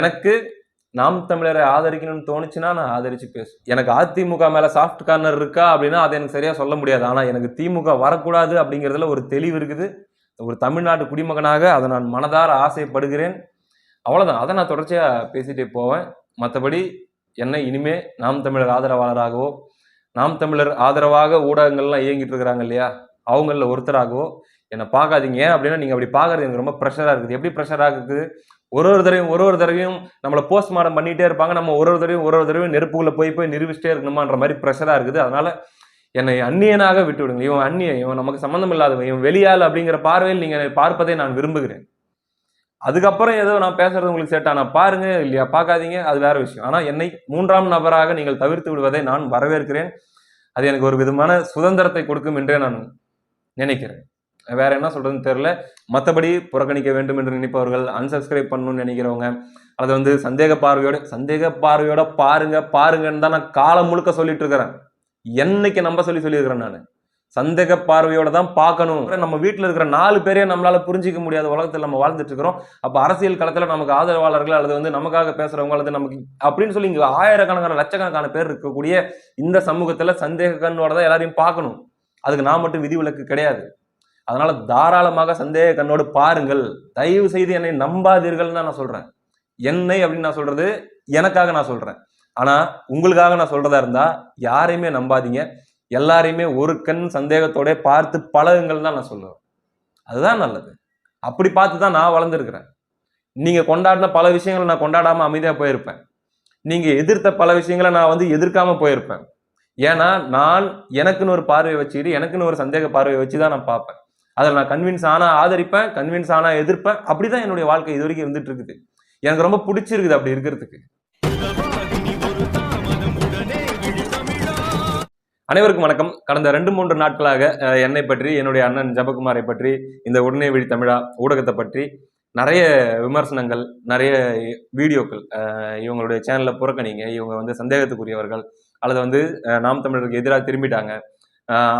எனக்கு நாம் தமிழரை ஆதரிக்கணும்னு தோணுச்சுன்னா நான் ஆதரிச்சு பேசுவேன். எனக்கு அதிமுக மேலே சாஃப்ட் கார்னர் இருக்கா அப்படின்னா அதை எனக்கு சரியாக சொல்ல முடியாது. ஆனால் எனக்கு திமுக வரக்கூடாது அப்படிங்கிறதுல ஒரு தெளிவு இருக்குது. ஒரு தமிழ்நாட்டு குடிமகனாக அதை நான் மனதார ஆசைப்படுகிறேன். அவ்வளோதான் அதை நான் தொடர்ச்சியாக பேசிகிட்டே போவேன். மற்றபடி என்னை இனிமே நாம் தமிழர் ஆதரவாளராகவோ நாம் தமிழர் ஆதரவாக ஊடகங்கள்லாம் இயங்கிட்டு இருக்கிறாங்க இல்லையா? அவங்களில் ஒருத்தராகவோ என்னை பார்க்காதீங்க. ஏன் அப்படின்னா நீங்கள் அப்படி பார்க்கறது எனக்கு ரொம்ப ப்ரெஷராக இருக்குது. எப்படி ப்ரெஷராக இருக்குது? ஒரு ஒரு தடவையும் ஒரு ஒரு தடவையும் நம்மளை போஸ்ட்மார்டம் பண்ணிகிட்டே இருப்பாங்க. நம்ம ஒரு ஒரு தடவையும் ஒரு ஒரு தடவையும் நெருப்புக்குள்ளே போய் போய் நிரூபிச்சிட்டே இருக்கணுமான்ற மாதிரி ப்ரெஷராக இருக்குது. அதனால் என்னை அந்நியனாக விட்டு விடுங்க இவன் அந்நியன் இவன் நமக்கு சம்மந்தம் இல்லாதவன் இவன் வெளியால் அப்படிங்கிற பார்வையில் நீங்கள் பார்ப்பதை நான் விரும்புகிறேன். அதுக்கப்புறம் ஏதோ நான் பேசுறது உங்களுக்கு செட் ஆனா பாருங்க இல்லையா? பார்க்காதீங்க அது வேற விஷயம். ஆனால் என்னை மூன்றாம் நபராக நீங்கள் தவிர்த்து விடுவதை நான் வரவேற்கிறேன். அது எனக்கு ஒரு விதமான சுதந்திரத்தை கொடுக்கும் என்றே நான் நினைக்கிறேன். வேற என்ன சொல்றதுன்னு தெரியல. மற்றபடி புறக்கணிக்க வேண்டும் என்று நினைப்பவர்கள் அன்சப்ஸ்கிரைப் பண்ணணும்னு நினைக்கிறவங்க அது வந்து சந்தேக பார்வையோட சந்தேக பார்வையோட பாருங்க பாருங்கன்னு தான் நான் காலம் முழுக்க சொல்லிட்டு இருக்கிறேன். என்னைக்கு நம்ப சொல்லி சொல்லியிருக்கிறேன் நான். சந்தேக பார்வையோட தான் பார்க்கணும். நம்ம வீட்டில் இருக்கிற நாலு பேரே நம்மளால புரிஞ்சிக்க முடியாத உலகத்தில் நம்ம வாழ்ந்துட்டு இருக்கிறோம். அப்போ அரசியல் களத்தில் நமக்கு ஆதரவாளர்கள் அல்லது வந்து நமக்காக பேசுறவங்க அல்லது நமக்கு அப்படின்னு சொல்லி இங்கே ஆயிரக்கணக்கான லட்சக்கணக்கான பேர் இருக்கக்கூடிய இந்த சமூகத்தில் சந்தேக கண்ணோட தான் எல்லாரையும் பார்க்கணும். அதுக்கு நான் மட்டும் விதிவிலக்கு கிடையாது. அதனால தாராளமாக சந்தேக கண்ணோடு பாருங்கள். தயவு செய்து என்னை நம்பாதீர்கள்னு தான் நான் சொல்றேன். என்னை அப்படின்னு நான் சொல்றது எனக்காக நான் சொல்றேன். ஆனா உங்களுக்காக நான் சொல்றதா இருந்தா யாரையுமே நம்பாதீங்க. எல்லாரையுமே ஒரு கண் சந்தேகத்தோட பார்த்து பழகுங்கள் தான் நான் சொல்லுவேன். அதுதான் நல்லது. அப்படி பார்த்து தான் நான் வளர்ந்துருக்கிறேன். நீங்க கொண்டாடின பல விஷயங்களை நான் கொண்டாடாம அமைதியா போயிருப்பேன். நீங்க எதிர்த்த பல விஷயங்களை நான் வந்து எதிர்க்காம போயிருப்பேன். ஏன்னா நான் எனக்குன்னு ஒரு பார்வையை வச்சுக்கிட்டு எனக்குன்னு ஒரு சந்தேக பார்வையை வச்சு தான் நான் பார்ப்பேன். அதில் நான் கன்வின்ஸ் ஆனால் ஆதரிப்பேன் கன்வின்ஸ் ஆனால் எதிர்ப்பேன். அப்படி தான் என்னுடைய வாழ்க்கை இது வரைக்கும் இருந்துட்டு இருக்குது எனக்கு ரொம்ப பிடிச்சிருக்குது அப்படி இருக்கிறதுக்கு. அனைவருக்கும் வணக்கம். கடந்த ரெண்டு மூன்று நாட்களாக என்னை பற்றி என்னுடைய அண்ணன் ஜபகுமாரை பற்றி இந்த உடனே விழி தமிழா ஊடகத்தை பற்றி நிறைய விமர்சனங்கள் நிறைய வீடியோக்கள் இவங்களுடைய சேனலை புறக்கணிங்க இவங்க வந்து சந்தேகத்துக்குரியவர்கள் அல்லது வந்து நாம் தமிழருக்கு எதிராக திரும்பிட்டாங்க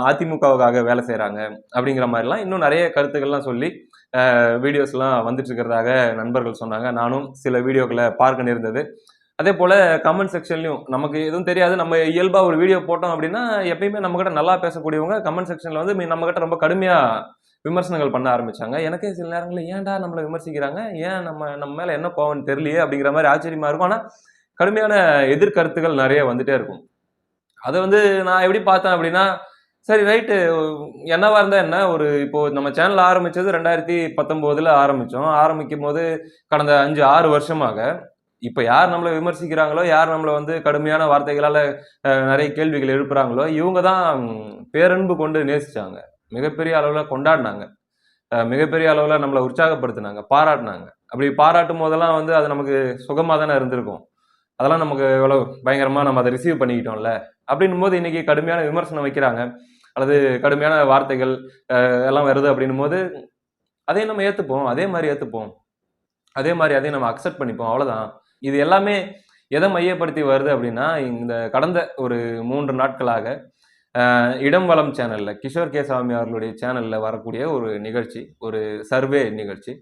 அதிமுகவுக்காக வேலை செய்கிறாங்க அப்படிங்கிற மாதிரிலாம் இன்னும் நிறைய கருத்துக்கள்லாம் சொல்லி வீடியோஸ்லாம் வந்துட்டு இருக்கிறதாக நண்பர்கள் சொன்னாங்க. நானும் சில வீடியோக்களை பார்க்க நேர்ந்தது. அதே போல் கமெண்ட் செக்ஷன்லையும் நமக்கு எதுவும் தெரியாது. நம்ம இயல்பாக ஒரு வீடியோ போட்டோம் அப்படின்னா எப்பயுமே நம்ம கிட்ட நல்லா பேசக்கூடியவங்க கமெண்ட் செக்ஷனில் வந்து நம்மக்கிட்ட ரொம்ப கடுமையாக விமர்சனங்கள் பண்ண ஆரம்பிச்சாங்க. எனக்கே சில நேரங்களில் ஏன்டா நம்மளை விமர்சிக்கிறாங்க? ஏன் நம்ம நம்ம மேலே என்ன கோவம்னு தெரியலையே அப்படிங்கிற மாதிரி ஆச்சரியமாக இருக்கும். ஆனால் கடுமையான எதிர்கருத்துகள் நிறைய வந்துகிட்டே இருக்கும். அதை வந்து நான் எப்படி பார்த்தேன் அப்படின்னா சரி ரைட்டு என்னவா இருந்தால் என்ன? ஒரு இப்போ நம்ம சேனல் ஆரம்பித்தது ரெண்டாயிரத்தி பத்தொம்போதில் ஆரம்பித்தோம் ஆரம்பிக்கும் போது கடந்த அஞ்சு ஆறு வருஷமாக இப்போ யார் நம்மளை விமர்சிக்கிறாங்களோ யார் நம்மளை வந்து கடுமையான வார்த்தைகளால் நிறைய கேள்விகள் எழுப்புறாங்களோ இவங்க தான் பேரன்பு கொண்டு நேசிச்சாங்க. மிகப்பெரிய அளவில் கொண்டாடினாங்க. மிகப்பெரிய அளவில் நம்மளை உற்சாகப்படுத்தினாங்க பாராட்டினாங்க. அப்படி பாராட்டும் போதெல்லாம் வந்து அது நமக்கு சுகமாக தானே இருந்திருக்கும். அதெல்லாம் நமக்கு எவ்வளோ பயங்கரமாக நம்ம அதை ரிசீவ் பண்ணிக்கிட்டோம்ல. அப்படின்னும் போது இன்றைக்கி கடுமையான விமர்சனம் வைக்கிறாங்க. அல்லது கடுமையான வார்த்தைகள் எல்லாம் வருது அப்படின்னும் போது அதையும் நம்ம ஏற்றுப்போம் அதே மாதிரி ஏற்றுப்போம் அதே மாதிரி அதையும் நம்ம அக்செப்ட் பண்ணிப்போம் அவ்வளோதான் இது எல்லாமே எதை மையப்படுத்தி வருது அப்படின்னா இந்த கடந்த ஒரு மூன்று நாட்களாக இடம் வளம் சேனலில் கிஷோர் கே சாமி அவர்களுடைய சேனலில் வரக்கூடிய ஒரு நிகழ்ச்சி ஒரு சர்வே நிகழ்ச்சி.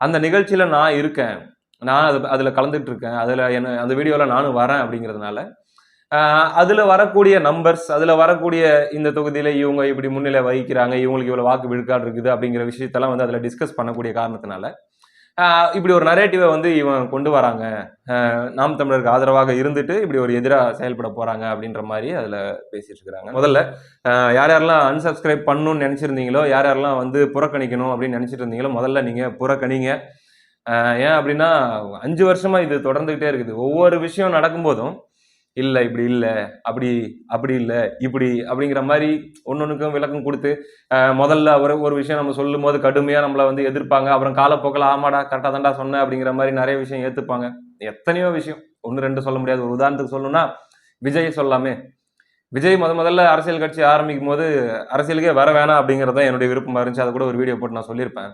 அந்த நிகழ்ச்சியில் நான் இருக்கேன். நான் அது அதில் கலந்துட்டு இருக்கேன். அதுல என்ன அந்த வீடியோவில் நானும் வரேன் அப்படிங்கிறதுனால அதில் வரக்கூடிய நம்பர்ஸ் அதில் வரக்கூடிய இந்த தொகுதியில் இவங்க இப்படி முன்னிலை வகிக்கிறாங்க இவங்களுக்கு இவ்வளோ வாக்கு விழுக்காடு இருக்குது அப்படிங்கிற விஷயத்தெல்லாம் வந்து அதில் டிஸ்கஸ் பண்ணக்கூடிய காரணத்தினால இப்படி ஒரு நரேட்டிவை வந்து இவன் கொண்டு வராங்க. நாம் தமிழருக்கு ஆதரவாக இருந்துட்டு இப்படி ஒரு எதிராக செயல்பட போகிறாங்க அப்படின்ற மாதிரி அதில் பேசிட்டு இருக்கிறாங்க முதல்ல யார் யாரெல்லாம் அன்சப்ஸ்கிரைப் பண்ணணும்னு நினச்சிருந்தீங்களோ யார் யாரெல்லாம் வந்து புறக்கணிக்கணும் அப்படின்னு நினச்சிட்டு இருந்தீங்களோ முதல்ல நீங்கள் புறக்கணிங்க. ஏன் அப்படின்னா அஞ்சு வருஷமாக இது தொடர்ந்துக்கிட்டே இருக்குது. ஒவ்வொரு விஷயம் நடக்கும்போதும் இல்லை இப்படி இல்லை அப்படி அப்படி இல்லை இப்படி அப்படிங்கிற மாதிரி ஒன்னொன்றுக்கும் விளக்கம் கொடுத்து முதல்ல ஒரு ஒரு விஷயம் நம்ம சொல்லும் போது கடுமையாக நம்மளை வந்து எதிர்ப்பாங்க. அப்புறம் காலப்போக்கில் ஆமாடா கரெக்டாக தான்டா சொன்ன அப்படிங்கிற மாதிரி நிறைய விஷயம் ஏற்றுப்பாங்க எத்தனையோ விஷயம் ஒன்று ரெண்டு சொல்ல முடியாது. ஒரு உதாரணத்துக்கு சொல்லணும்னா விஜய் சொல்லாமே. விஜய் முத முதல்ல அரசியல் கட்சி ஆரம்பிக்கும் போது அரசியலுக்கே வர வேணாம் அப்படிங்கிறது தான் என்னுடைய விருப்பமாக இருந்துச்சு. அதை கூட ஒரு வீடியோ போட்டு நான் சொல்லியிருப்பேன்.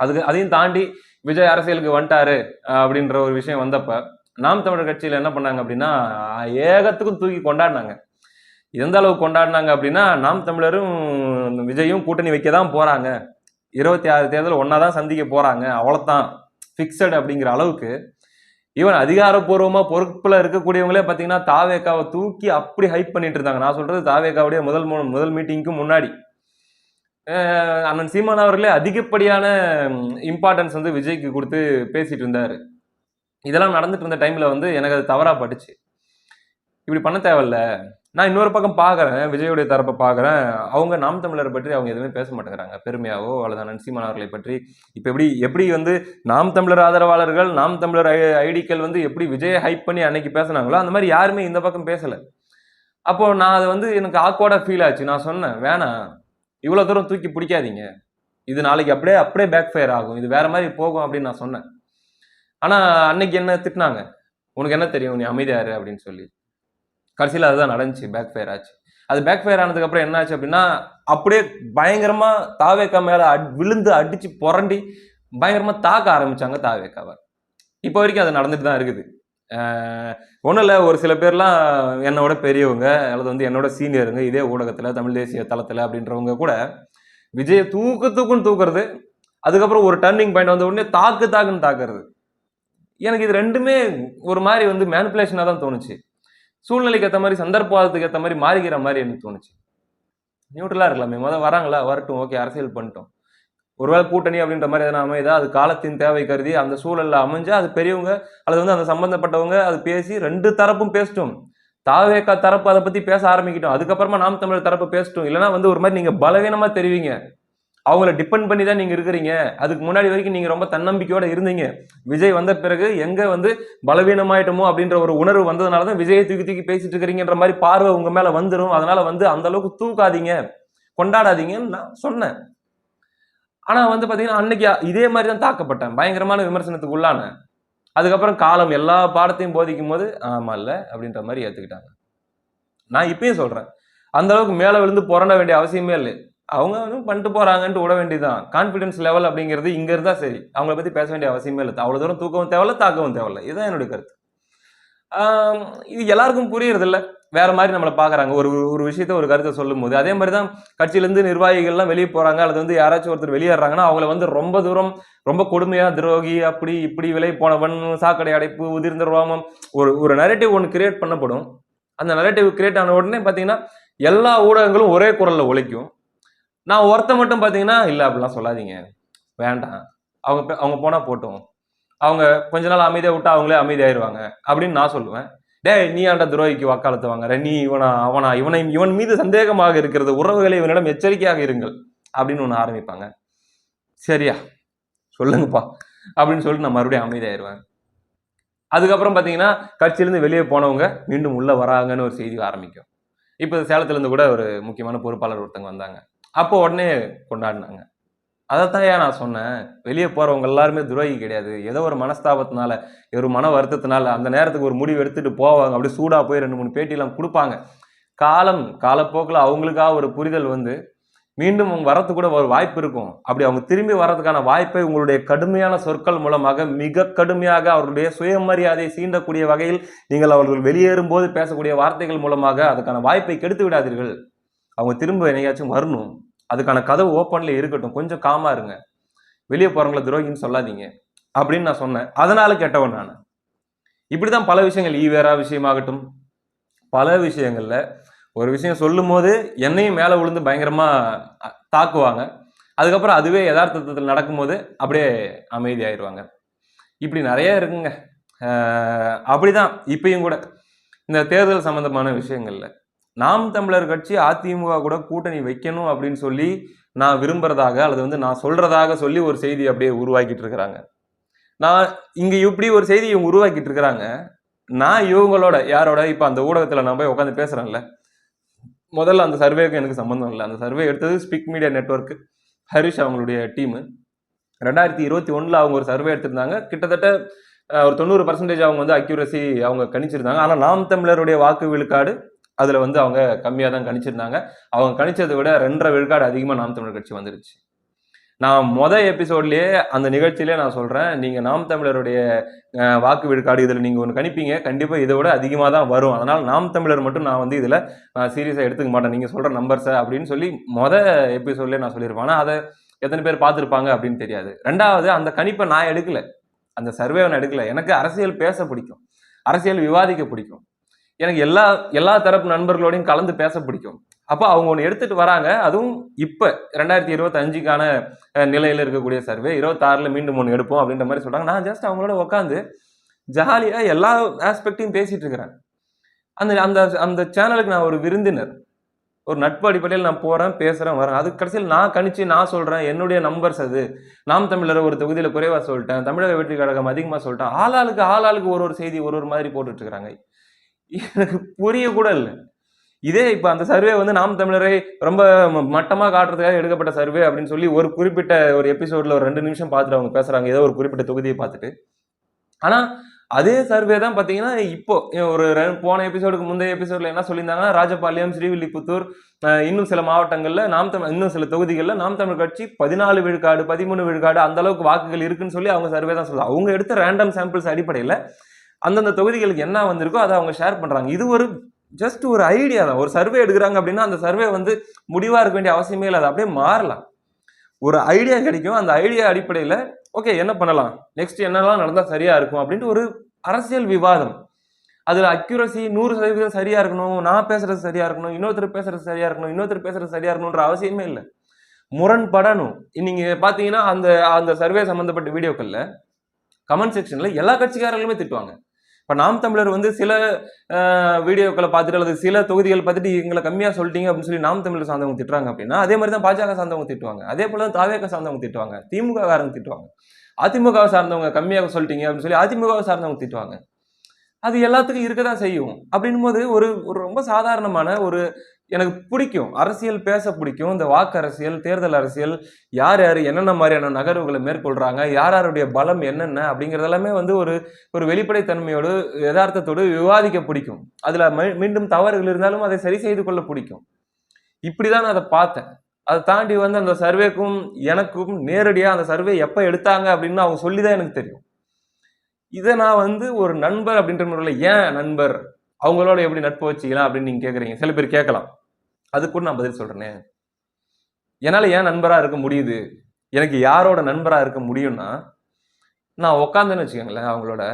அதுக்கு அதையும் தாண்டி விஜய் அரசியலுக்கு வந்துட்டாரு அப்படின்ற ஒரு விஷயம் வந்தப்போ நாம் தமிழர் கட்சியில் என்ன பண்ணாங்க அப்படின்னா ஏகத்துக்கும் தூக்கி கொண்டாடினாங்க. எந்த அளவுக்கு கொண்டாடினாங்க அப்படின்னா நாம் தமிழரும் விஜயும் கூட்டணி வைக்க தான் போகிறாங்க இருபத்தி ஆறு தேர்தல் ஒன்றா தான் சந்திக்க போகிறாங்க அவ்வளவுதான். ஃபிக்ஸட் அப்படிங்கிற அளவுக்கு ஈவன் அதிகாரப்பூர்வமாக பொறுப்பில் இருக்கக்கூடியவங்களே பார்த்தீங்கன்னா தாவேக்காவை தூக்கி அப்படி ஹைப் பண்ணிட்டு இருந்தாங்க. நான் சொல்கிறது தாவேக்காவுடைய முதல் மு- முதல் மீட்டிங்க்கு முன்னாடி. அண்ணன் சீமான் அவர்களே அதிகப்படியான இம்பார்ட்டன்ஸ் வந்து விஜய்க்கு கொடுத்து பேசிட்டு இருந்தார். இதெல்லாம் நடந்துட்டு இருந்த டைமில் வந்து எனக்கு அது தவறாக பட்டுச்சு. இப்படி பண்ண தேவையில்ல. நான் இன்னொரு பக்கம் பார்க்குறேன் விஜயோடைய தரப்பை பார்க்குறேன் அவங்க நாம் தமிழரை பற்றி அவங்க எதுவுமே பேச மாட்டேங்கிறாங்க. பெருமையாவோ அல்லது அண்ணன் அவர்களை பற்றி. இப்போ எப்படி எப்படி வந்து நாம் தமிழர் ஆதரவாளர்கள் நாம் தமிழர் ஐ- ஐடிக்கள் வந்து எப்படி விஜயை ஹைப் பண்ணி அன்னைக்கு பேசுனாங்களோ அந்த மாதிரி யாருமே இந்த பக்கம் பேசலை. அப்போது நான் அது வந்து எனக்கு ஆக்வார்டாக ஃபீல் ஆச்சு. நான் சொன்னேன் வேணாம். இவ்வளோ தூரம் தூக்கி பிடிக்காதீங்க. இது நாளைக்கு அப்படியே அப்படியே பேக் ஃபயர் ஆகும். இது வேறு மாதிரி போகும் அப்படின்னு நான் சொன்னேன். ஆனா அன்னைக்கு என்ன திட்டினாங்க? உனக்கு என்ன தெரியும்? நீ அமைதியாரு அப்படின்னு சொல்லி. கடைசியில் அதுதான் நடந்துச்சு. பேக் ஃபயர் ஆச்சு. அது பேக் ஃபயர் ஆனதுக்கு அப்புறம் என்ன ஆச்சு அப்படின்னா அப்படியே பயங்கரமா தாவேக்கா மேல விழுந்து அடிச்சு புரண்டி பயங்கரமா தாக்க ஆரம்பிச்சாங்க தாவேக்காவை. இப்போ வரைக்கும் அது நடந்துட்டு தான் இருக்குது. ஒன்றும் இல்லை. ஒரு சில பேர்லாம் என்னோட பெரியவங்க அல்லது வந்து என்னோட சீனியருங்க இதே ஊடகத்தில் தமிழ் தேசிய தளத்தில் அப்படின்றவங்க கூட விஜயை தூக்கு தூக்குன்னு தூக்குறது அதுக்கப்புறம் ஒரு டர்னிங் பாயிண்ட் வந்த உடனே தாக்கு தாக்குன்னு தாக்குறது. எனக்கு இது ரெண்டுமே ஒரு மாதிரி வந்து மேனுப்புலேஷனாக தான் தோணுச்சு. சூழ்நிலைக்கு ஏற்ற மாதிரி சந்தர்ப்பத்துக்கு ஏற்ற மாதிரி மாறிக்கிற மாதிரி எனக்கு தோணுச்சு. நியூட்ரலாக இருக்கலாமே. முதல் வராங்களா? வரட்டும். ஓகே அரசியல் பண்ணிட்டோம். ஒருவேளை கூட்டணி அப்படின்ற மாதிரி எதனா அமைதா அது காலத்தின் தேவை கருதி அந்த சூழலில் அமைஞ்சா அது பெரியவங்க அல்லது வந்து அந்த சம்மந்தப்பட்டவங்க அது பேசி ரெண்டு தரப்பும் பேசட்டும். தாவேக்கா தரப்பு அதை பற்றி பேச ஆரம்பிக்கிட்டோம். அதுக்கப்புறமா நாம் தமிழர் தரப்பு பேசிட்டோம். இல்லைன்னா வந்து ஒரு மாதிரி நீங்கள் பலவீனமாக தெரிவிங்க. அவங்கள டிபெண்ட் பண்ணி தான் நீங்க இருக்கிறீங்க. அதுக்கு முன்னாடி வரைக்கும் நீங்க ரொம்ப தன்னம்பிக்கையோட இருந்தீங்க. விஜய் வந்த பிறகு எங்க வந்து பலவீனமாயிட்டமோ அப்படின்ற ஒரு உணர்வு வந்ததுனால தான் விஜயை தூக்கி தூக்கி பேசிட்டு இருக்கிறீங்கன்ற மாதிரி பார்வை உங்க மேல வந்துடும் அதனால வந்து அந்த அளவுக்கு தூக்காதீங்க. கொண்டாடாதீங்கன்னு நான் சொன்னேன். ஆனால் வந்து பார்த்தீங்கன்னா அன்னைக்கு இதே மாதிரி தான் தாக்கப்பட்டேன். பயங்கரமான விமர்சனத்துக்கு உள்ளான. அதுக்கப்புறம் காலம் எல்லா பாடத்தையும் போதிக்கும் போது ஆமா இல்லை அப்படின்ற மாதிரி ஏற்றுக்கிட்டாங்க நான் இப்பயும் சொல்கிறேன் அந்த அளவுக்கு மேலே விழுந்து புரண்ட வேண்டிய அவசியமே இல்லை. அவங்க வந்து பண்ணிட்டு போகிறாங்கன்ட்டு விட வேண்டியதுதான். கான்ஃபிடன்ஸ் லெவல் அப்படிங்கிறது இங்கே இருந்தா சரி. அவங்கள பற்றி பேச வேண்டிய அவசியமே இல்லை. அவ்வளோ தூரம் தூக்கவும் தேவையில்ல தாக்கவும் தேவையில்ல. இதுதான் என்னுடைய கருத்து. இது எல்லாருக்கும் புரியறதில்ல. வேற மாதிரி நம்மளை பார்க்குறாங்க ஒரு ஒரு விஷயத்த ஒரு கருத்தை சொல்லும் போது அதே மாதிரி தான் கட்சியிலேருந்து நிர்வாகிகள்லாம் வெளியே போகிறாங்க அல்லது வந்து யாராச்சும் ஒருத்தர் வெளியேறாங்கன்னா அவங்கள வந்து ரொம்ப தூரம் ரொம்ப கொடுமையாக துரோகி அப்படி இப்படி விலை போனவன் சாக்கடை அடைப்பு உதிர்ந்த ரோமம் ஒரு ஒரு நரேட்டிவ் ஒன்று கிரியேட் பண்ணப்படும். அந்த நரேட்டிவ் கிரியேட் ஆன உடனே பார்த்தீங்கன்னா எல்லா ஊடகங்களும் ஒரே குரலில் ஒழிக்கும் நான் ஒருத்த மட்டும் பார்த்தீங்கன்னா இல்லை அப்படிலாம் சொல்லாதீங்க. வேண்டாம். அவங்க அவங்க போனால் போட்டோம். அவங்க கொஞ்ச நாள் அமைதியாக விட்டா அவங்களே அமைதியாயிருவாங்க. அப்படின்னு நான் சொல்லுவேன். டேய் நீ ஆண்ட துரோகிக்கு வாக்காளத்து வாங்குற நீ இவனா அவனா இவனை இவன் மீது சந்தேகமாக இருக்கிறது உறவுகளை இவனிடம் எச்சரிக்கையாக இருங்கள். அப்படின்னு ஒன்று ஆரம்பிப்பாங்க. சரியா சொல்லுங்கப்பா. அப்படின்னு சொல்லிட்டு நான் மறுபடியும் அமைதியாயிருவேன். அதுக்கப்புறம் பார்த்தீங்கன்னா கட்சியிலேருந்து வெளியே போனவங்க மீண்டும் உள்ளே வராங்கன்னு ஒரு செய்தி ஆரம்பிக்கும். இப்போ சேலத்துலேருந்து கூட ஒரு முக்கியமான பொறுப்பாளர் ஒருத்தங்க வந்தாங்க. அப்போ உடனே கொண்டாடினாங்க. அதைத்தான் நான் சொன்னேன். வெளியே போகிறவங்க எல்லாருமே துரோகி கிடையாது. ஏதோ ஒரு மனஸ்தாபத்தினால ஒரு மன வருத்தத்தினால அந்த நேரத்துக்கு ஒரு முடிவு எடுத்துகிட்டு போவாங்க. அப்படியே சூடாக போய் ரெண்டு மூணு பேட்டியெல்லாம் கொடுப்பாங்க. காலம் காலப்போக்கில் அவங்களுக்காக ஒரு புரிதல் வந்து மீண்டும் அவங்க வரத்து கூட ஒரு வாய்ப்பு இருக்கும். அப்படி அவங்க திரும்பி வர்றதுக்கான வாய்ப்பை உங்களுடைய கடுமையான சொற்கள் மூலமாக மிக கடுமையாக அவர்களுடைய சுயமரியாதையை சீண்டக்கூடிய வகையில் நீங்கள் அவர்கள் வெளியேறும் போது பேசக்கூடிய வார்த்தைகள் மூலமாக அதுக்கான வாய்ப்பை கெடுத்து விடாதீர்கள். அவங்க திரும்ப என்னையாச்சும் வரணும். அதுக்கான கதவு ஓப்பனில் இருக்கட்டும். கொஞ்சம் காமாக இருங்க. வெளியே போகிறவங்கள துரோகின்னு சொல்லாதீங்க. அப்படின்னு நான் சொன்னேன். அதனால கெட்டவன் நான். இப்படிதான் பல விஷயங்கள் ஈவேரா விஷயமாகட்டும். பல விஷயங்களில் ஒரு விஷயம் சொல்லும் போது என்னையும் மேலே விழுந்து பயங்கரமாக தாக்குவாங்க. அதுக்கப்புறம் அதுவே யதார்த்தத்தில் நடக்கும்போது அப்படியே அமைதியாயிருவாங்க. இப்படி நிறைய இருக்குங்க. அப்படிதான் இப்பயும் கூட. இந்த தேர்தல் சம்மந்தமான விஷயங்கள்ல. நாம் தமிழர் கட்சி அதிமுக கூட கூட்டணி வைக்கணும் அப்படின்னு சொல்லி நான் விரும்புறதாக அல்லது வந்து நான் சொல்றதாக சொல்லி ஒரு செய்தி அப்படியே உருவாக்கிட்டு இருக்கிறாங்க. நான் இங்க இப்படி ஒரு செய்தி இவங்க உருவாக்கிட்டு இருக்கிறாங்க. நான் இவங்களோட யாரோட இப்போ அந்த ஊடகத்தில் நான் போய் உட்காந்து பேசுகிறேன்ல முதல்ல அந்த சர்வேக்கு எனக்கு சம்மந்தம் இல்லை. அந்த சர்வே எடுத்தது ஸ்பிக் மீடியா நெட்ஒர்க் ஹரிஷ் அவங்களுடைய டீமு. ரெண்டாயிரத்தி இருபத்தி ஒன்றில் அவங்க ஒரு சர்வே எடுத்திருந்தாங்க. கிட்டத்தட்ட ஒரு தொண்ணூறு பர்சன்டேஜ் அவங்க வந்து அக்யூரசி அவங்க கணிச்சிருந்தாங்க. ஆனால் நாம் தமிழருடைய வாக்கு விழுக்காடு அதில் வந்து அவங்க கம்மியாக தான் கணிச்சிருந்தாங்க. அவங்க கணிச்சதை விட ரெண்டரை விழுக்காடு அதிகமாக நாம் தமிழர் கட்சி வந்துருச்சு. நான் மொதல் எபிசோட்லேயே அந்த நிகழ்ச்சியிலே நான் சொல்கிறேன் நீங்கள் நாம் தமிழருடைய வாக்கு விழுக்காடு இதில் நீங்கள் ஒன்று கணிப்பீங்க. கண்டிப்பாக இதை விட அதிகமாக தான் வரும். அதனால் நாம் தமிழர் மட்டும் நான் வந்து இதில் நான் சீரியஸாக எடுத்துக்க மாட்டேன். நீங்கள் சொல்கிற நம்பர்ஸை அப்படின்னு சொல்லி மொதல் எபிசோட்லேயே நான் சொல்லியிருப்பேன். ஆனால் அதை எத்தனை பேர் பார்த்துருப்பாங்க அப்படின்னு தெரியாது. ரெண்டாவது அந்த கணிப்பை நான் எடுக்கலை. அந்த சர்வே நான் எடுக்கலை. எனக்கு அரசியல் பேச பிடிக்கும். அரசியல் விவாதிக்க பிடிக்கும். எனக்கு எல்லா எல்லா தரப்பு நண்பர்களோடையும் கலந்து பேச பிடிக்கும். அப்போ அவங்க ஒன்று எடுத்துட்டு வராங்க. அதுவும் இப்போ ரெண்டாயிரத்தி இருபத்தஞ்சுக்கான நிலையில் இருக்கக்கூடிய சர்வே இருபத்தாறில் மீண்டும் ஒன்று எடுப்போம் அப்படின்ற மாதிரி சொல்கிறாங்க நான் ஜஸ்ட் அவங்களோட உட்காந்து ஜாலியாக எல்லா ஆஸ்பெக்டையும் பேசிகிட்டு இருக்கிறேன். அந்த அந்த அந்த சேனலுக்கு நான் ஒரு விருந்தினர். ஒரு நட்பு அடிப்படையில் நான் போகிறேன் பேசுகிறேன் வரேன். அது கடைசியில் நான் கணிச்சு நான் சொல்கிறேன் என்னுடைய நம்பர்ஸ் அது. நாம் தமிழர் ஒரு தொகுதியில் குறைவாக சொல்லிட்டேன் தமிழக வெற்றி கழகம் அதிகமாக சொல்லிட்டேன். ஆளாளுக்கு ஆளாளுக்கு ஒரு ஒரு செய்தி ஒரு ஒரு மாதிரி போட்டுட்ருக்குறாங்க எனக்கு புரிய கூட இல்லை இதே இப்போ அந்த சர்வே வந்து நாம் தமிழரை ரொம்ப மட்டமாக காட்டுறதுக்காக எடுக்கப்பட்ட சர்வே அப்படின்னு சொல்லி ஒரு குறிப்பிட்ட ஒரு எபிசோடில் ஒரு ரெண்டு நிமிஷம் பார்த்துட்டு அவங்க பேசுகிறாங்க ஏதோ ஒரு குறிப்பிட்ட தொகுதியை பார்த்துட்டு. ஆனால் அதே சர்வே தான் பார்த்தீங்கன்னா இப்போ ஒரு போன எபிசோடுக்கு முந்தைய எபிசோடில் என்ன சொல்லியிருந்தாங்கன்னா ராஜபாளையம் ஸ்ரீவில்லிபுத்தூர் இன்னும் சில மாவட்டங்களில் நாம் தமிழ் இன்னும் சில தொகுதிகளில் நாம் தமிழ் கட்சி பதினாலு விழுக்காடு பதிமூணு விழுக்காடு அந்த அளவுக்கு வாக்குகள் இருக்குன்னு சொல்லி அவங்க சர்வே தான் சொல்லுவாங்க அவங்க எடுத்த ரேண்டம் சாம்பிள்ஸ் அடிப்படையில் அந்தந்த தொகுதிகளுக்கு என்ன வந்திருக்கோ அதை அவங்க ஷேர் பண்ணுறாங்க இது ஒரு ஜஸ்ட் ஒரு ஐடியா தான். ஒரு சர்வே எடுக்கிறாங்க அப்படின்னா அந்த சர்வே வந்து முடிவாக இருக்க வேண்டிய அவசியமே இல்லை. அது அப்படியே மாறலாம். ஒரு ஐடியா கிடைக்கும். அந்த ஐடியா அடிப்படையில் ஓகே என்ன பண்ணலாம்? நெக்ஸ்ட் என்னெல்லாம் நடந்தால் சரியாக இருக்கும் அப்படின்ட்டு ஒரு அரசியல் விவாதம். அதில் அக்யூரசி நூறு சதவீதம் சரியாக இருக்கணும் நான் பேசுறது சரியாக இருக்கணும் இன்னொருத்தர் பேசுறது சரியாக இருக்கணும் இன்னொருத்தர் பேசுறது சரியாக இருக்கணும்ன்ற அவசியமே இல்லை. முரண்படணும். நீங்கள் பார்த்தீங்கன்னா அந்த அந்த சர்வே சம்மந்தப்பட்ட வீடியோக்களில் கமெண்ட் செக்ஷனில் எல்லா கட்சிக்காரர்களுமே திட்டுவாங்க. இப்போ நாம் தமிழர் வந்து சில வீடியோக்களை பார்த்துட்டு அல்லது சில தொகுதிகள் பார்த்துட்டு எங்களை கம்மியாக சொல்லிட்டீங்க அப்படின்னு சொல்லி நாம் தமிழர் சார்ந்தவங்க திட்டுறாங்க அப்படின்னா அதே மாதிரி தான் பாஜக சார்ந்தவங்க திட்டுவாங்க. அதே போல தான் தாவேக சார்ந்தவங்க திட்டுவாங்க. திமுக காரங்க திட்டுவாங்க. அதிமுக சார்ந்தவங்க கம்மியாக சொல்லிட்டீங்க அப்படின்னு சொல்லி அதிமுக சார்ந்தவங்க திட்டுவாங்க. அது எல்லாத்துக்கும் இருக்க தான் செய்யும். அப்படின்னும் போது ஒரு ஒரு ரொம்ப சாதாரணமான ஒரு எனக்கு பிடிக்கும். அரசியல் பேச பிடிக்கும். இந்த வாக்கு அரசியல் தேர்தல் அரசியல் யார் யார் என்னென்ன மாதிரியான நகர்வுகளை மேற்கொள்கிறாங்க யார் யாருடைய பலம் என்னென்ன அப்படிங்கிறது எல்லாமே வந்து ஒரு ஒரு வெளிப்படைத்தன்மையோடு யதார்த்தத்தோடு விவாதிக்க பிடிக்கும். அதில் மீ- மீண்டும் தவறுகள் இருந்தாலும் அதை சரி செய்து கொள்ள பிடிக்கும். இப்படிதான் நான் அதை பார்த்தேன். அதை தாண்டி வந்து அந்த சர்வேக்கும் எனக்கும் நேரடியாக அந்த சர்வே எப்போ எடுத்தாங்க அப்படின்னு அவங்க சொல்லி தான் எனக்கு தெரியும். இதை நான் வந்து ஒரு நண்பர் அப்படின்ற முறையில் ஏன் நண்பர்? அவங்களோட எப்படி நட்பு வச்சுக்கலாம் அப்படின்னு நீங்க கேட்குறீங்க சில பேர் கேட்கலாம். அதுக்கு கூட நான் பதில் சொல்றேனே. என்னால் ஏன் நண்பராக இருக்க முடியுது? எனக்கு யாரோட நண்பராக இருக்க முடியும்னா நான் உக்காந்தேன்னு வச்சுக்கோங்களேன் அவங்களோட.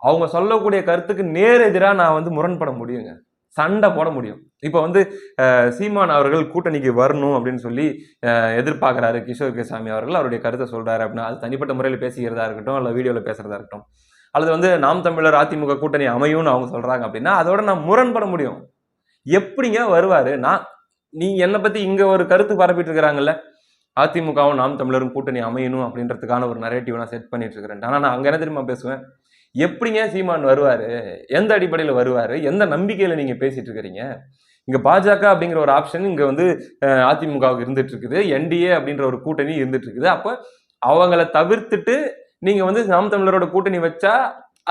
அவங்க சொல்லக்கூடிய கருத்துக்கு நேர் எதிராக நான் வந்து முரண்பட முடியுங்க. சண்டை போட முடியும். இப்போ வந்து சீமான் அவர்கள் கூட்டணிக்கு வரணும் அப்படின்னு சொல்லி எதிர்பார்க்குறாரு கிஷோர் கேசாமி அவர்கள். அவருடைய கருத்தை சொல்கிறாரு அப்படின்னா அது தனிப்பட்ட முறையில் பேசிக்கிறதா இருக்கட்டும் இல்லை வீடியோவில் பேசுகிறதா இருக்கட்டும். அல்லது வந்து நாம் தமிழர் அதிமுக கூட்டணி அமையும்னு அவங்க சொல்கிறாங்க அப்படின்னா அதோட நான் முரண்பட முடியும். எப்படிங்க வருவார்? நான் நீ என்னை பற்றி இங்கே ஒரு கருத்து பரப்பிட்டு இருக்கிறாங்கல்ல? அதிமுகவும் நாம் தமிழரும் கூட்டணி அமையணும் அப்படின்றதுக்கான ஒரு நரேட்டிவ் நான் செட் பண்ணிட்டு இருக்கிறேன் ஆனால் நான் அங்கே என்ன தெரியுமா பேசுவேன்? எப்படிங்க சீமான் வருவார்? எந்த அடிப்படையில் வருவார்? எந்த நம்பிக்கையில் நீங்கள் பேசிட்டு இருக்கிறீங்க? இங்கே பாஜக அப்படிங்கிற ஒரு ஆப்ஷன் இங்கே வந்து அதிமுகவுக்கு இருந்துட்டு இருக்குது. என்டிஏ அப்படின்ற ஒரு கூட்டணி இருந்துட்டு இருக்குது. அப்போ அவங்கள தவிர்த்துட்டு நீங்க வந்து நாம் தமிழரோட கூட்டணி வச்சா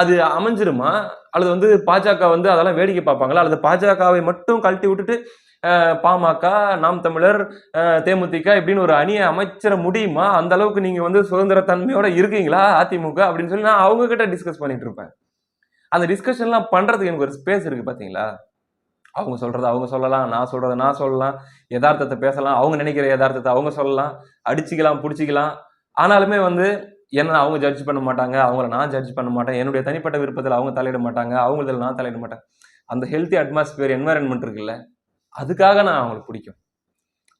அது அமைஞ்சிருமா? அல்லது வந்து பாஜக வந்து அதெல்லாம் வேடிக்கை பார்ப்பாங்களா? அல்லது பாஜகவை மட்டும் கழட்டி விட்டுட்டு பாமக நாம் தமிழர் தேமுதிக இப்படின்னு ஒரு அணியை அமைச்சிட முடியுமா? அந்த அளவுக்கு நீங்க வந்து சுதந்திர தன்மையோட இருக்கீங்களா அதிமுக அப்படின்னு சொல்லி நான் அவங்க கிட்ட டிஸ்கஸ் பண்ணிட்டு இருப்பேன். அந்த டிஸ்கஷன்லாம் பண்றதுக்கு எனக்கு ஒரு ஸ்பேஸ் இருக்கு பாத்தீங்களா? அவங்க சொல்றத அவங்க சொல்லலாம் நான் சொல்றத நான் சொல்லலாம் யதார்த்தத்தை பேசலாம் அவங்க நினைக்கிற யதார்த்தத்தை அவங்க சொல்லலாம் அடிச்சுக்கலாம் பிடிச்சிக்கலாம். ஆனாலுமே வந்து என்ன அவங்க ஜட்ஜ் பண்ண மாட்டாங்க அவங்கள நான் ஜட்ஜ் பண்ண மாட்டேன். என்னுடைய தனிப்பட்ட விருப்பத்தில் அவங்க தலையிட மாட்டாங்க அவங்களதில் நான் தலையிட மாட்டேன். அந்த ஹெல்த்தி அட்மாஸ்பியர் என்வாயன்மெண்ட் இருக்குல்ல அதுக்காக நான் அவங்களுக்கு பிடிக்கும்.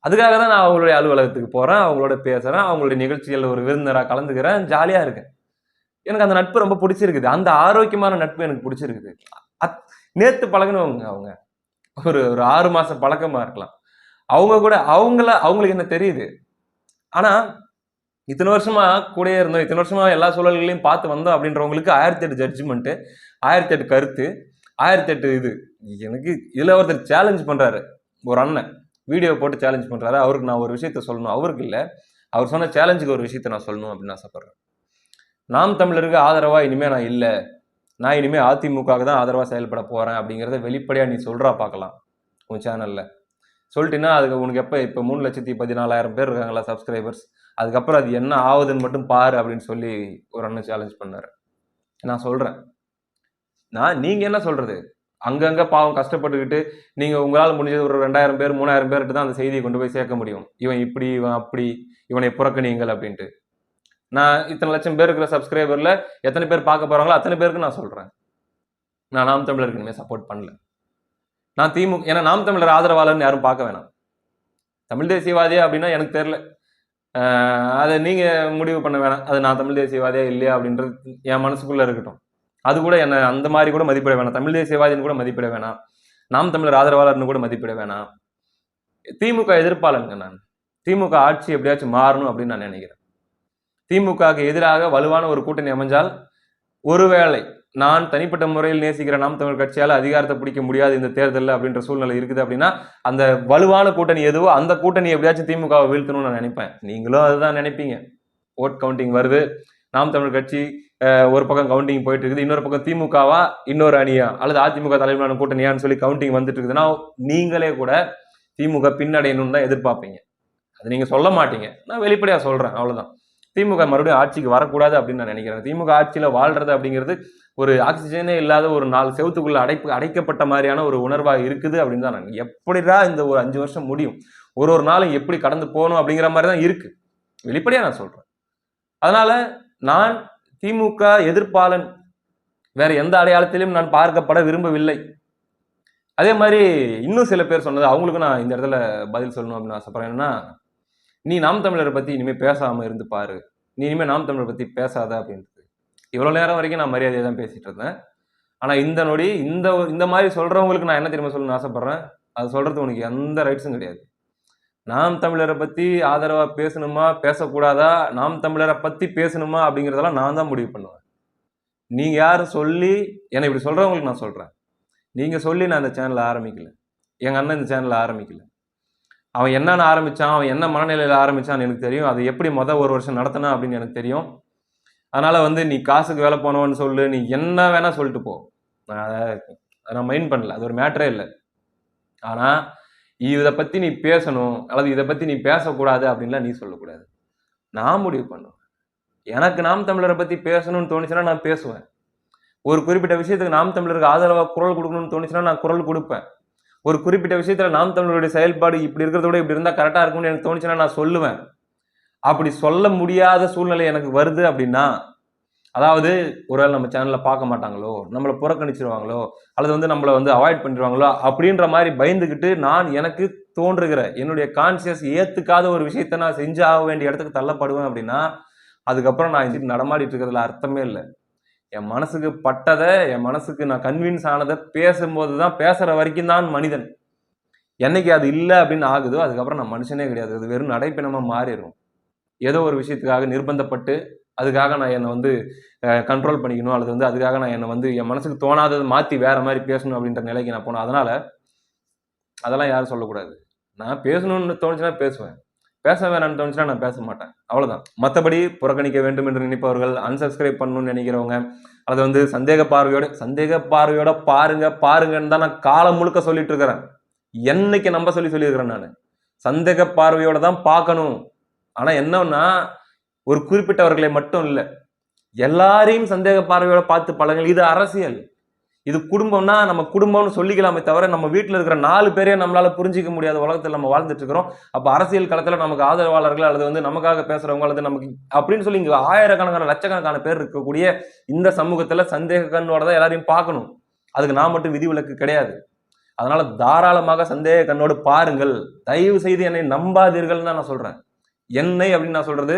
அதுக்காக தான் நான் அவங்களுடைய அலுவலகத்துக்கு போகிறேன் அவங்களோட பேசுகிறேன் அவங்களுடைய நிகழ்ச்சிகளில் ஒரு விருந்தினராக கலந்துக்கிறேன் ஜாலியாக இருக்கேன். எனக்கு அந்த நட்பு ரொம்ப பிடிச்சிருக்குது. அந்த ஆரோக்கியமான நட்பு எனக்கு பிடிச்சிருக்குது. அத்- நேற்று பழகினவங்க அவங்க. ஒரு ஒரு ஆறு மாதம் பழக்கமாக இருக்கலாம். அவங்க கூட அவங்கள அவங்களுக்கு என்ன தெரியுது? ஆனால் இத்தனை வருஷமா கூடயே இருந்தோம். இத்தனை வருஷமா எல்லா சூழல்களையும் பார்த்து வந்தோம் அப்படின்றவங்களுக்கு ஆயிரத்தி எட்டு ஜட்ஜ்மெண்ட்டு ஆயிரத்தி எட்டு கருத்து ஆயிரத்தி எட்டு இது. எனக்கு இதில் ஒருத்தர் சேலஞ்ச் பண்ணுறாரு ஒரு அண்ணன் வீடியோ போட்டு சேலஞ்ச் பண்ணுறாரு அவருக்கு நான் ஒரு விஷயத்த சொல்லணும். அவருக்கு இல்லை. அவர் சொன்ன சேலஞ்சுக்கு ஒரு விஷயத்த நான் சொல்லணும் அப்படின்னு ஆசைப்பட்றேன். நாம் தமிழருக்கு ஆதரவாக இனிமேல் நான் இல்லை. நான் இனிமேல் அதிமுகவுக்கு தான் ஆதரவாக செயல்பட போகிறேன் அப்படிங்கிறத வெளிப்படையாக நீ சொல்கிறா பார்க்கலாம் உன் சேனலில் சொல்லிட்டீங்கன்னா அதுக்கு உனக்கு எப்போ இப்போ மூணு லட்சத்தி பதினாலாயிரம் பேர் இருக்காங்களா சப்ஸ்கிரைபர்ஸ் அதுக்கப்புறம் அது என்ன ஆகுதுன்னு மட்டும் பாரு அப்படின்னு சொல்லி ஒரு அண்ணன் சேலஞ்ச் பண்ணார். நான் சொல்கிறேன் நான் நீங்கள் என்ன சொல்கிறது அங்கங்கே பாவம் கஷ்டப்பட்டுக்கிட்டு நீங்கள் உங்களால் முடிஞ்சது ஒரு ரெண்டாயிரம் பேர் மூணாயிரம் பேர்கிட்ட தான் அந்த செய்தியை கொண்டு போய் சேர்க்க முடியும். இவன் இப்படி இவன் அப்படி இவனை புறக்கணியுங்கள் அப்படின்ட்டு. நான் இத்தனை லட்சம் பேர் இருக்கிற சப்ஸ்கிரைபரில் எத்தனை பேர் பார்க்க போகிறாங்களோ அத்தனை பேருக்கு நான் சொல்கிறேன் நான் நாம் தமிழருக்கு இனிமேல் சப்போர்ட் பண்ணல. நான் திமுக ஏன்னா நாம் தமிழர் ஆதரவாளர்னு யாரும் பார்க்க வேணாம். தமிழ் தேசியவாதியா அப்படின்னா எனக்கு தெரியல. அதை நீங்கள் முடிவு பண்ண வேணாம். அது நான் தமிழ் தேசியவாதியா இல்லையா அப்படின்றது என் மனசுக்குள்ளே இருக்கட்டும். அது கூட என்னை அந்த மாதிரி கூட மதிப்பிட வேணாம். தமிழ் தேசியவாதின்னு கூட மதிப்பிட வேணாம். நாம் தமிழர் ஆதரவாளர்னு கூட மதிப்பிட வேணாம். திமுக எதிர்ப்பாளருங்க நான். திமுக ஆட்சி எப்படியாச்சும் மாறணும் அப்படின்னு நான் நினைக்கிறேன். திமுகவுக்கு எதிராக வலுவான ஒரு கூட்டணி அமைஞ்சால் ஒருவேளை நான் தனிப்பட்ட முறையில் நேசிக்கிற நாம் தமிழ் கட்சியால் அதிகாரத்தை பிடிக்க முடியாது இந்த தேர்தலில் அப்படின்ற சூழ்நிலை இருக்குது அப்படின்னா அந்த வலுவான கூட்டணி எதுவோ அந்த கூட்டணி எப்படியாச்சும் திமுகவை வீழ்த்தணும்னு நான் நினைப்பேன். நீங்களும் அதுதான் நினைப்பீங்க. ஓட் கவுண்டிங் வருது. நாம் தமிழ் கட்சி ஒரு பக்கம் கவுண்டிங் போயிட்டு இருக்குது இன்னொரு பக்கம் திமுகவா இன்னொரு அணியா? அல்லது அதிமுக தலைமையிலான கூட்டணியான்னு சொல்லி கவுண்டிங் வந்துட்டு இருக்குதுன்னா நீங்களே கூட திமுக பின்னடையணும்னு தான் எதிர்பார்ப்பீங்க. அது நீங்க சொல்ல மாட்டீங்க. நான் வெளிப்படையா சொல்றேன். அவ்வளவுதான். திமுக மறுபடியும் ஆட்சிக்கு வரக்கூடாது அப்படின்னு நான் நினைக்கிறேன். திமுக ஆட்சியில் வாழ்றது அப்படிங்கிறது ஒரு ஆக்சிஜனே இல்லாத ஒரு நாலு செவத்துக்குள்ள அடைப்பு அடைக்கப்பட்ட மாதிரியான ஒரு உணர்வாக இருக்குது அப்படின்னு தான் நான் எப்படிடா இந்த ஒரு அஞ்சு வருஷம் முடியும்? ஒரு ஒரு நாளும் எப்படி கடந்து போகணும் அப்படிங்கிற மாதிரி தான் இருக்கு. வெளிப்படையாக நான் சொல்கிறேன் அதனால நான் திமுக எதிர்ப்பாளன். வேற எந்த அடையாளத்திலும் நான் பார்க்கப்பட விரும்பவில்லை. அதே மாதிரி இன்னும் சில பேர் சொன்னது அவங்களுக்கும் நான் இந்த இடத்துல பதில் சொல்லணும் அப்படின்னு ஆசைப்படுறேன். என்னன்னா நீ நாம் தமிழரை பற்றி இனிமேல் பேசாமல் இருந்து பாரு. நீ இனிமேல் நாம் தமிழரை பற்றி பேசாத அப்படின்றது. இவ்வளோ நேரம் வரைக்கும் நான் மரியாதையை தான் பேசிகிட்டு இருந்தேன். ஆனால் இந்த நொடி இந்த இந்த மாதிரி சொல்கிறவங்களுக்கு நான் என்ன தெரியுமா சொல்லணும்னு ஆசைப்படுறேன்? அது சொல்கிறது உனக்கு எந்த ரைட்ஸும் கிடையாது. நாம் தமிழரை பற்றி ஆதரவாக பேசணுமா பேசக்கூடாதா? நாம் தமிழரை பற்றி பேசணுமா அப்படிங்கிறதெல்லாம் நான் தான் முடிவு பண்ணுவேன். நீங்கள் யாரும் சொல்லி என்னை இப்படி சொல்கிறவங்களுக்கு நான் சொல்கிறேன் நீங்கள் சொல்லி நான் இந்த சேனலை ஆரம்பிக்கல. எங்கள் அண்ணன் இந்த சேனலை ஆரம்பிக்கல. அவன் என்னென்ன ஆரம்பித்தான் அவன் என்ன மனநிலையில் ஆரம்பிச்சான்னு எனக்கு தெரியும். அது எப்படி மொதல் ஒரு வருஷம் நடத்தினா அப்படின்னு எனக்கு தெரியும். அதனால் வந்து நீ காசுக்கு வேலை போனவன்னு சொல்லு நீ என்ன வேணால் சொல்லிட்டு போ. நான் அதை அதை நான் மைண்ட் பண்ணல. அது ஒரு மேட்டரே இல்லை. ஆனால் இதை பற்றி நீ பேசணும் அல்லது இதை பற்றி நீ பேசக்கூடாது அப்படின்லாம் நீ சொல்லக்கூடாது. நான் முடிவு பண்ணுவேன். எனக்கு நாம் தமிழரை பற்றி பேசணும்னு தோணுச்சுன்னா நான் பேசுவேன். ஒரு குறிப்பிட்ட விஷயத்துக்கு நாம் தமிழருக்கு ஆதரவாக குரல் கொடுக்கணும்னு தோணுச்சுன்னா நான் குரல் கொடுப்பேன். ஒரு குறிப்பிட்ட விஷயத்தில் நாம் தமிழருடைய செயல்பாடு இப்படி இருக்கிறத விட இப்படி இருந்தால் கரெக்டாக இருக்கும்னு எனக்கு தோணுச்சுன்னா நான் சொல்லுவேன். அப்படி சொல்ல முடியாத சூழ்நிலை எனக்கு வருது அப்படின்னா அதாவது ஒருவேளை நம்ம சேனலில் பார்க்க மாட்டாங்களோ நம்மளை புறக்கணிச்சிருவாங்களோ அல்லது வந்து நம்மளை வந்து அவாய்ட் பண்ணிடுவாங்களோ அப்படின்ற மாதிரி பயந்துக்கிட்டு நான் எனக்கு தோன்றுகிற என்னுடைய கான்சியஸ் ஏற்றுக்காத ஒரு விஷயத்த நான் செஞ்சு ஆக வேண்டிய இடத்துக்கு தள்ளப்படுவேன் அப்படின்னா அதுக்கப்புறம் நான் இந்த நடமாடிட்டு இருக்கிறதுல அர்த்தமே இல்லை. என் மனசுக்கு பட்டதை என் மனசுக்கு நான் கன்வின்ஸ் ஆனதை பேசும்போது தான் பேசுகிற வரைக்கும் தான் மனிதன். என்னைக்கு அது இல்லை அப்படின்னு ஆகுதோ அதுக்கப்புறம் நான் மனுஷனே கிடையாது. அது வெறும் நடைப்பினமாக மாறிடும் ஏதோ ஒரு விஷயத்துக்காக நிர்பந்தப்பட்டு அதுக்காக நான் என்னை வந்து கண்ட்ரோல் பண்ணிக்கணும் அல்லது வந்து அதுக்காக நான் என்னை வந்து என் மனசுக்கு தோணாததை மாற்றி வேற மாதிரி பேசணும் அப்படின்ற நிலைக்கு நான் போனேன். அதனால் அதெல்லாம் யாரும் சொல்லக்கூடாது. நான் பேசணும்னு தோணுச்சுன்னா பேசுவேன். பேச வேணாம்னு தோணுச்சுன்னா நான் பேச மாட்டேன். அவ்வளோதான் மற்றபடி புறக்கணிக்க வேண்டும் என்று நினைப்பவர்கள் அன்சப்ஸ்கிரைப் பண்ணணும்னு நினைக்கிறவங்க அதை வந்து சந்தேக பார்வையோட சந்தேக பார்வையோட பாருங்க பாருங்கன்னு தான் நான் காலம் முழுக்க சொல்லிட்டு இருக்கிறேன். என்னைக்கு நம்ப சொல்லி சொல்லியிருக்கிறேன் நான். சந்தேக பார்வையோட தான் பார்க்கணும். ஆனால் என்னன்னா ஒரு குறிப்பிட்டவர்களை மட்டும் இல்லை எல்லாரையும் சந்தேக பார்வையோட பார்த்து பழங்கள் இது அரசியல். இது குடும்பம்னா நம்ம குடும்பம்னு சொல்லிக்கலாமே தவிர நம்ம வீட்டில் இருக்கிற நாலு பேரே நம்மளால் புரிஞ்சிக்க முடியாத உலகத்தில் நம்ம வாழ்ந்துட்டு இருக்கிறோம். அரசியல் களத்தில் நமக்கு ஆதரவாளர்கள் அல்லது வந்து நமக்காக பேசுகிறவங்க அல்லது நமக்கு அப்படின்னு சொல்லி இங்கே ஆயிரக்கணக்கான லட்சக்கணக்கான பேர் இருக்கக்கூடிய இந்த சமூகத்தில் சந்தேக கண்ணோட தான் எல்லாரையும் பார்க்கணும். அதுக்கு நான் மட்டும் விதிவிலக்கு கிடையாது. அதனால தாராளமாக சந்தேக கண்ணோடு பாருங்கள். தயவு செய்து என்னை நம்பாதீர்கள் தான் நான் சொல்கிறேன் என்னை அப்படின்னு நான் சொல்கிறது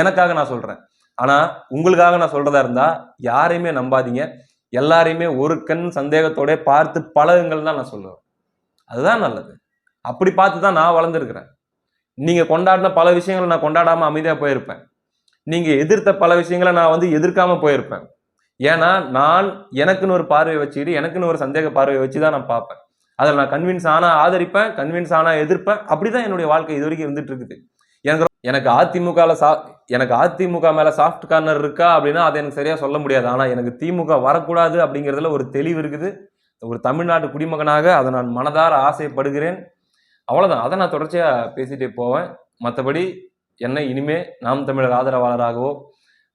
எனக்காக நான் சொல்கிறேன் ஆனால் உங்களுக்காக நான் சொல்கிறதா இருந்தால் யாரையுமே நம்பாதீங்க. எல்லாரையுமே ஒரு கண் சந்தேகத்தோட பார்த்து பழகுங்கள் தான் நான் சொல்லுவேன். அதுதான் நல்லது. அப்படி பார்த்து தான் நான் வளர்ந்துருக்கிறேன். நீங்கள் கொண்டாடின பல விஷயங்களை நான் கொண்டாடாமல் அமைதியாக போயிருப்பேன். நீங்கள் எதிர்த்த பல விஷயங்களை நான் வந்து எதிர்க்காமல் போயிருப்பேன். ஏன்னா நான் எனக்குன்னு ஒரு பார்வையை வச்சுக்கிட்டு எனக்குன்னு ஒரு சந்தேக பார்வையை வச்சு தான் நான் பார்ப்பேன். அதில் நான் கன்வின்ஸ் ஆனால் ஆதரிப்பேன் கன்வின்ஸ் ஆனால் எதிர்ப்பேன். அப்படி தான் என்னுடைய வாழ்க்கை இது வரைக்கும் இருந்துட்டு இருக்குது. எனக்கு எனக்கு அதிமுகவில் சா எனக்கு அதிமுக மேலே சாஃப்ட் கார்னர் இருக்கா அப்படின்னா அதை எனக்கு சரியாக சொல்ல முடியாது. ஆனால் எனக்கு திமுக வரக்கூடாது அப்படிங்கிறதுல ஒரு தெளிவு இருக்குது. ஒரு தமிழ்நாட்டு குடிமகனாக அதை நான் மனதார ஆசைப்படுகிறேன். அவ்வளோதான் அதை நான் தொடர்ச்சியாக பேசிகிட்டே போவேன். மற்றபடி என்னை இனிமே நாம் தமிழர் ஆதரவாளராகவோ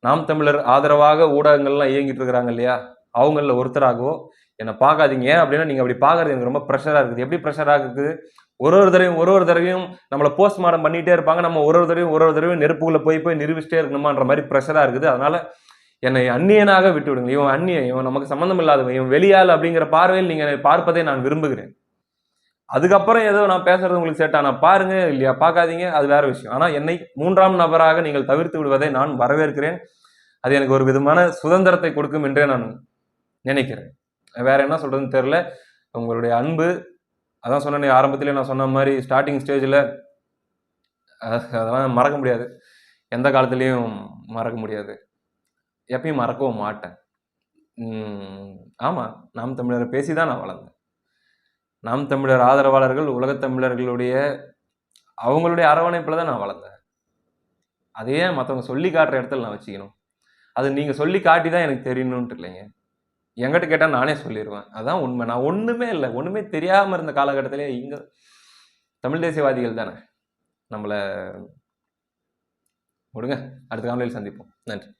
நாம் தமிழர் ஆதரவாக ஊடகங்கள்லாம் இயங்கிட்டு இருக்கிறாங்க இல்லையா? அவங்களில் ஒருத்தராகவோ என்னை பார்க்காதீங்க. ஏன் அப்படின்னா நீங்கள் அப்படி பார்க்கறது எனக்கு ரொம்ப ப்ரெஷராக இருக்குது. எப்படி ப்ரெஷராக இருக்குது? ஒரு ஒரு தடவையும் ஒரு ஒரு தடவையும் நம்மளை போஸ்ட்மார்ட்டம் பண்ணிகிட்டே இருப்பாங்க. நம்ம ஒரு ஒரு தடவையும் ஒரு ஒரு தடவையும் நெருப்புக்குள்ளே போய் போய் நிரூபிச்சிட்டே இருக்கணுமான்ற மாதிரி ப்ரெஷராக இருக்குது. அதனால் என்னை அந்நியனாக விட்டு விடுங்க இவன் அந்நியன் இவன் நமக்கு சம்மந்தம் இல்லாதவன் இவன் வெளியால் அப்படிங்கிற பார்வையில் நீங்கள் பார்ப்பதை நான் விரும்புகிறேன். அதுக்கப்புறம் ஏதோ நான் பேசுறது உங்களுக்கு செட் ஆனால் பாருங்க இல்லையா பார்க்காதீங்க அது வேற விஷயம். ஆனால் என்னை மூன்றாம் நபராக நீங்கள் தவிர்த்து விடுவதை நான் வரவேற்கிறேன். அது எனக்கு ஒரு விதமான சுதந்திரத்தை கொடுக்கும் என்றே நான் நினைக்கிறேன். வேற என்ன சொல்றதுன்னு தெரியல. உங்களுடைய அன்பு அதான் சொன்னேன் ஆரம்பத்திலே நான் சொன்ன மாதிரி ஸ்டார்டிங் ஸ்டேஜில் அதெல்லாம் மறக்க முடியாது. எந்த காலத்துலேயும் மறக்க முடியாது. எப்பயும் மறக்கவும் மாட்டேன். ஆமாம் நாம் தமிழரை பேசி தான் நான் வளர்ந்தேன். நாம் தமிழர் ஆதரவாளர்கள் உலகத் தமிழர்களுடைய அவங்களுடைய அரவணைப்பில் தான் நான் வளர்ந்தேன். அதையே மற்றவங்க சொல்லி காட்டுற இடத்துல நான் வச்சுக்கணும். அது நீங்கள் சொல்லி காட்டி தான் எனக்கு தெரியணுன்ட்டு இல்லைங்க. எங்கிட்ட கேட்டால் நானே சொல்லிடுவேன் அதான் உண்மை. நான் ஒன்றுமே இல்லை. ஒன்றுமே தெரியாமல் இருந்த காலகட்டத்திலே இங்கே தமிழ் தேசியவாதிகள் தானே. நம்மளை விடுங்க. அடுத்த காலையில் சந்திப்போம். நன்றி.